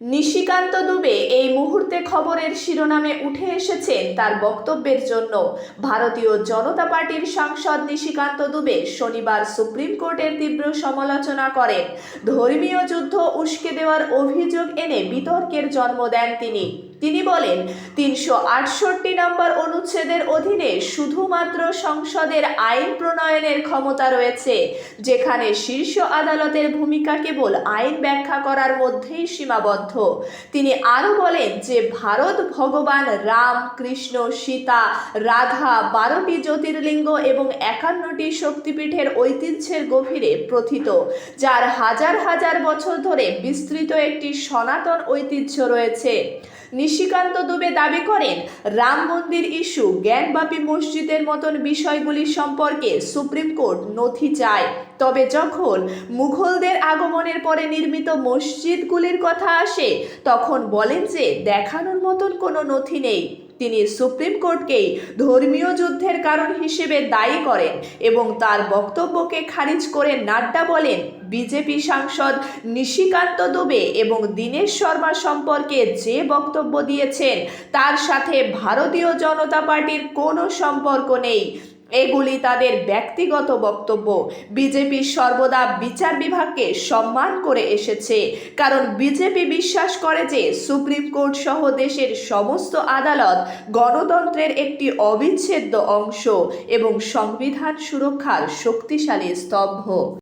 নিশিকান্ত দুবে এই মুহূর্তে খবরের শিরোনামে উঠে এসেছেন তার বক্তব্যের জন্য। ভারতীয় জনতা পার্টির সাংসদ নিশিকান্ত দুবে শনিবার সুপ্রিম কোর্টের তীব্র সমালোচনা করেন। ধর্মীয় যুদ্ধ উস্কে দেওয়ার অভিযোগ এনে বিতর্কের জন্ম দেন তিনি। তিনি বলেন, তিনশো আটষট্টি নম্বর অনুচ্ছেদের অধীনে শুধুমাত্র সংসদের আইন প্রণয়নের ক্ষমতা রয়েছে, যেখানে শীর্ষ আদালতের ভূমিকা কেবল আইন ব্যাখ্যা করার মধ্যেই সীমাবদ্ধ। তিনি আরও বলেন যে, ভারত ভগবান রাম, কৃষ্ণ, সীতা, রাধা, বারোটি জ্যোতির্লিঙ্গ এবং একান্নটি শক্তিপীঠের ঐতিহ্যের গভীরে প্রথিত, যার হাজার হাজার বছর ধরে বিস্তৃত একটি সনাতন ঐতিহ্য রয়েছে। নিশিকান্ত দুবে দাবি করেন, রাম মন্দির ইস্যু জ্ঞানবাপী মসজিদের মতন বিষয়গুলি সম্পর্কে সুপ্রিম কোর্ট নথি চায়। তবে যখন মুঘলদের আগমনের পরে নির্মিত মসজিদগুলির কথা আসে, তখন বলেন যে দেখানোর মতন কোনো নথি নেই। তিনি সুপ্রিম কোর্টকেই ধর্মীয় যুদ্ধের কারণ হিসেবে দায়ী করেন এবং তার বক্তব্যকে খারিজ করে নাড্ডা বলেন, বিজেপি সাংসদ নিশিকান্ত দুবে এবং দীনেশ শর্মা সম্পর্কে যে বক্তব্য দিয়েছেন, তার সাথে ভারতীয় জনতা পার্টির কোনো সম্পর্ক নেই। এগুলি তাদের ব্যক্তিগত বক্তব্য। বিজেপি সর্বদা বিচার বিভাগকে সম্মান করে এসেছে। কারণ বিজেপি বিশ্বাস করে যে সুপ্রিম কোর্ট সহ দেশের সমস্ত আদালত গণতন্ত্রের একটি অবিচ্ছেদ্য অংশ এবং সংবিধান সুরক্ষার শক্তিশালী স্তম্ভ।